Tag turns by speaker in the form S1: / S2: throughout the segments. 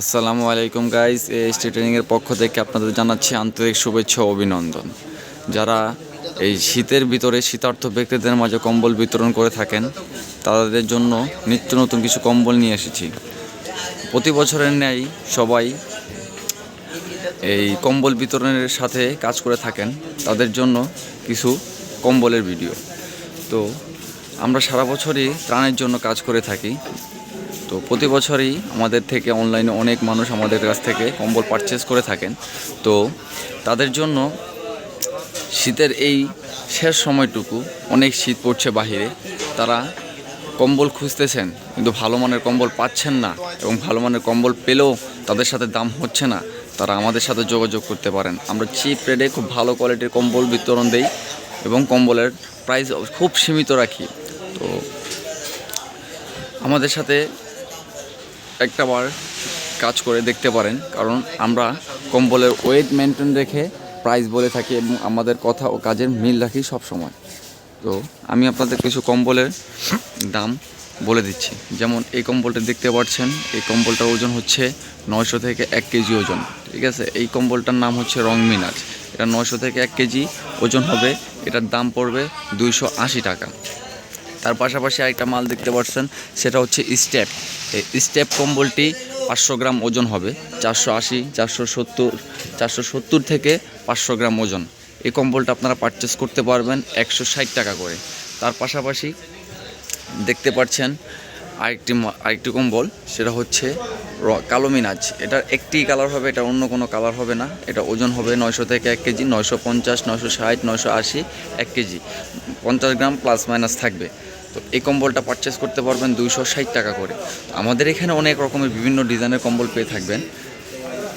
S1: আসসালামু আলাইকুম guys ST ট্রেনিংয়ের পক্ষ থেকে আপনাদের জানাচ্ছি আন্তরিক শুভেচ্ছা অভিনন্দন। যারা এই শীতের ভিতরে শীতার্থ ব্যক্তিদের মাঝে কম্বল বিতরণ করে থাকেন, তাদের জন্য নিত্য নতুন কিছু কম্বল নিয়ে এসেছি। প্রতি বছরের ন্যায় সবাই এই কম্বল বিতরণের সাথে কাজ করে থাকেন, তাদের জন্য কিছু কম্বলের ভিডিও। তো আমরা সারা বছরই ত্রাণের জন্য কাজ করে থাকি। তো প্রতি বছরই আমাদের থেকে অনলাইনে অনেক মানুষ আমাদের কাছ থেকে কম্বল পারচেস করে থাকেন। তো তাদের জন্য শীতের এই শেষ সময়টুকু অনেক শীত পড়ছে বাহিরে। তারা কম্বল খুঁজতেছেন, কিন্তু ভালো মানের কম্বল পাচ্ছেন না এবং ভালো মানের কম্বল পেলেও তাদের সাথে দাম হচ্ছে না। তারা আমাদের সাথে যোগাযোগ করতে পারেন। আমরা চিপ রেটে খুব ভালো কোয়ালিটির কম্বল বিতরণ দেই এবং কম্বলের প্রাইস খুব সীমিত রাখি। তো আমাদের সাথে একটা বার কাজ করে দেখতে পারেন। কারণ আমরা কম্বলের ওয়েট মেনটেন রেখে প্রাইস বলে থাকি এবং আমাদের কথা ও কাজের মিল রাখি সব সময় তো আমি আপনাদের কিছু কম্বলের দাম বলে দিচ্ছি। যেমন এই কম্বলটা দেখতে পাচ্ছেন, এই কম্বলটার ওজন হচ্ছে নয়শো থেকে এক কেজি ওজন, ঠিক আছে? এই কম্বলটার নাম হচ্ছে রং মিনাজ এটা নয়শো থেকে এক কেজি ওজন হবে, এটার দাম পড়বে দুইশো আশি টাকা। তার পাশাপাশি আরেকটা মাল দেখতে পাচ্ছেন, সেটা হচ্ছে স্টেপ। এই স্টেপ কম্বলটি পাঁচশো গ্রাম ওজন হবে, চারশো আশি, চারশো সত্তর চারশো সত্তর থেকে পাঁচশো গ্রাম ওজন। এই কম্বলটা আপনারা পারচেস করতে পারবেন একশো ষাট টাকা করে। তার পাশাপাশি দেখতে পাচ্ছেন আরেকটি আরেকটি কম্বল সেটা হচ্ছে কালো মিনাজ। এটার একটি কালার হবে, এটা অন্য কোনো কালার হবে না। এটা ওজন হবে নয়শো থেকে এক কেজি, নয়শো পঞ্চাশ, নয়শো ষাট, নয়শো আশি, এক কেজি। পঞ্চাশ গ্রাম প্লাস মাইনাস থাকবে। তো এই কম্বলটা পারচেস করতে পারবেন দুইশো ষাট টাকা করে। আমাদের এখানে অনেক রকমের বিভিন্ন ডিজাইনের কম্বল পেয়ে থাকবেন।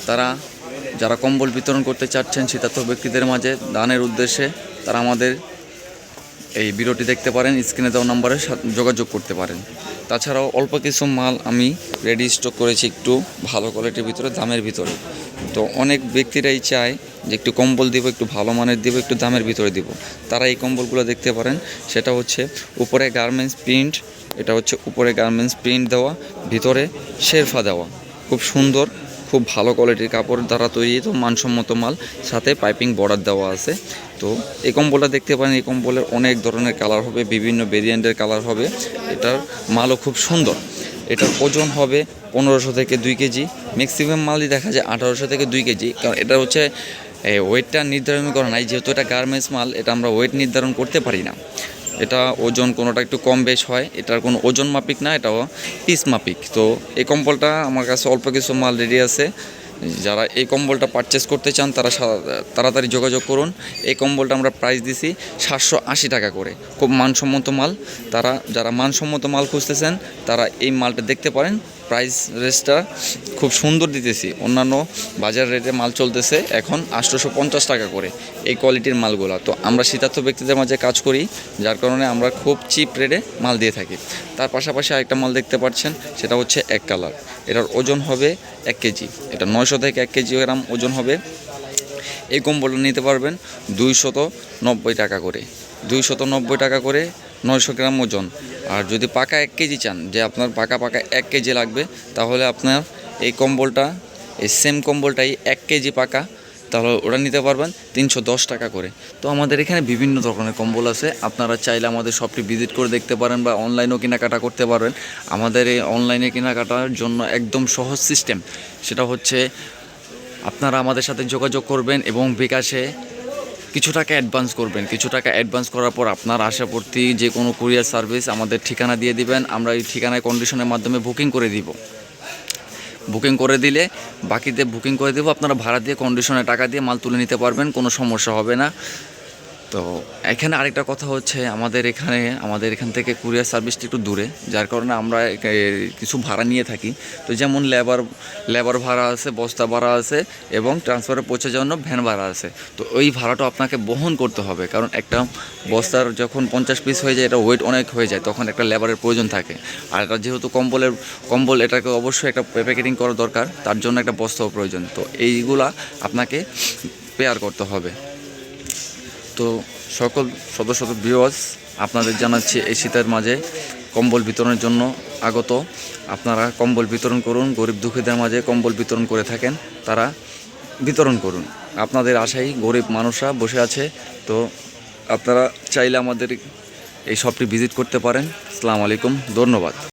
S1: তারা, যারা কম্বল বিতরণ করতে চাচ্ছেন শীতার্থ ব্যক্তিদের মাঝে। দানের উদ্দেশ্যে তারা আমাদের এই ভিডিওটি দেখতে পারেন, স্ক্রিনে দেওয়া নম্বরে যোগাযোগ করতে পারেন। তাছাড়াও অল্প কিছু মাল আমি রেডি স্টক করেছি একটু ভালো কোয়ালিটির ভিতরে, দামের ভিতরে। তো অনেক ব্যক্তিরাই চায় যে একটু কম্বল দিব, একটু ভালো মানের দিব, একটু দামের ভিতরে দিব। তারা এই কম্বলগুলো দেখতে পারেন, সেটা হচ্ছে উপরে গার্মেন্টস প্রিন্ট এটা হচ্ছে উপরে গার্মেন্টস প্রিন্ট দেওয়া, ভিতরে শেরফা দেওয়া। খুব সুন্দর খুব ভালো কোয়ালিটির কাপড় দ্বারা তৈরি তো মানসম্মত মাল। সাথে পাইপিং বর্ডার দেওয়া আছে। তো এই কম্বলটা দেখতে পারেন, এই কম্বলের অনেক ধরনের কালার হবে, বিভিন্ন ভেরিয়েন্টের কালার হবে। এটার মালও খুব সুন্দর। এটার ওজন হবে পনেরোশো থেকে দুই কেজি। ম্যাক্সিমাম মালই দেখা যায় আঠারোশো থেকে দুই কেজি। কারণ এটা হচ্ছে ওয়েটটা নির্ধারণ করা নাই। যেহেতু এটা গার্মেন্টস মাল, এটা আমরা ওয়েট নির্ধারণ করতে পারি না। এটা ওজন কোনোটা একটু কম বেশ হয়, এটার কোনো ওজন মাপিক না, এটাও পিস মাপিক। তো এই কম্বলটা আমার কাছে অল্প কিছু মাল রেডি আছে। যারা এই কম্বলটা পারচেস করতে চান, তারা তাড়াতাড়ি যোগাযোগ করুন। এই কম্বলটা আমরা প্রাইস দিছি সাতশো আশি টাকা করে। খুব মানসম্মত মাল। তারা, যারা মানসম্মত মাল খুঁজতেছেন, তারা এই মালটা দেখতে পারেন। প্রাইস রেটটা খুব সুন্দর দিতেছি। অন্যান্য বাজার রেটে মাল চলতেছে এখন আটশোশো পঞ্চাশ টাকা করে এই কোয়ালিটির মালগুলো। তো আমরা শীতার্থ ব্যক্তিদের মাঝে কাজ করি, যার কারণে আমরা খুব চিপ রেটে মাল দিয়ে থাকি। তার পাশাপাশি আরেকটা মাল দেখতে পাচ্ছেন, সেটা হচ্ছে এক কালার এটার ওজন হবে এক কেজি। এটা নয়শো থেকে এক কেজি গ্রাম ওজন হবে। এই কম্বলটা নিতে পারবেন দুইশত নব্বই টাকা করে। দুইশত নব্বই টাকা করে নয়শো গ্রাম ওজন। আর যদি পাকা এক কেজি চান, যে আপনার পাকা পাকা এক কেজি লাগবে, তাহলে আপনার এই কম্বলটা, এই সেম কম্বলটাই এক কেজি পাকা, তাহলে ওটা নিতে পারবেন তিনশো দশ টাকা করে। তো আমাদের এখানে বিভিন্ন ধরনের কম্বল আছে। আপনারা চাইলে আমাদের শপটি ভিজিট করে দেখতে পারেন বা অনলাইনেও কেনাকাটা করতে পারবেন। আমাদের এই অনলাইনে কেনাকাটার জন্য একদম সহজ সিস্টেম, সেটা হচ্ছে আপনারা আমাদের সাথে যোগাযোগ করবেন এবং বিকাশে কিছু টাকা অ্যাডভান্স করবেন। কিছু টাকা অ্যাডভান্স করার পর আপনার আশাবর্তী যে কোনো কুরিয়ার সার্ভিস আমাদের ঠিকানা দিয়ে দিবেন, আমরা এই ঠিকানায় কন্ডিশনের মাধ্যমে বুকিং করে দিব। বুকিং করে দিলে বাকিতে বুকিং করে দেবো, আপনারা ভাড়া দিয়ে কন্ডিশনে টাকা দিয়ে মাল তুলে নিতে পারবেন, কোনো সমস্যা হবে না। তো এখানে আরেকটা কথা হচ্ছে, আমাদের এখানে, আমাদের এখান থেকে কুরিয়ার সার্ভিসটা একটু দূরে, যার কারণে আমরা কিছু ভাড়া নিয়ে থাকি। তো যেমন লেবার লেবার ভাড়া আছে, বস্তা ভাড়া আছে, এবং ট্রান্সফারে পৌঁছে যাওয়ার জন্য ভ্যান ভাড়া আছে। তো ওই ভাড়াটা আপনাকে বহন করতে হবে, কারণ একটা বস্তার যখন পঞ্চাশ পিস হয়ে যায়, এটা ওয়েট অনেক হয়ে যায়, তখন একটা লেবারের প্রয়োজন থাকে। আর এটা যেহেতু কম্বলের, কম্বল এটাকে অবশ্যই একটা প্যাকেটিং করা দরকার, তার জন্য একটা বস্তাও প্রয়োজন। তো এইগুলা আপনাকে পেয়ার করতে হবে। তো সকল সদস্য ভিউয়ার্স আপনাদের জানাচ্ছি এই শীতের মাঝে কম্বল বিতরণের জন্য আগত। আপনারা কম্বল বিতরণ করুন, গরিব দুঃখীদের মাঝে কম্বল বিতরণ করে থাকেন, তারা বিতরণ করুন। আপনাদের আশায় গরিব মানুষরা বসে আছে, তো আপনারা চাইলে আমাদের এই শপটি ভিজিট করতে পারেন। আসসালামু আলাইকুম, ধন্যবাদ।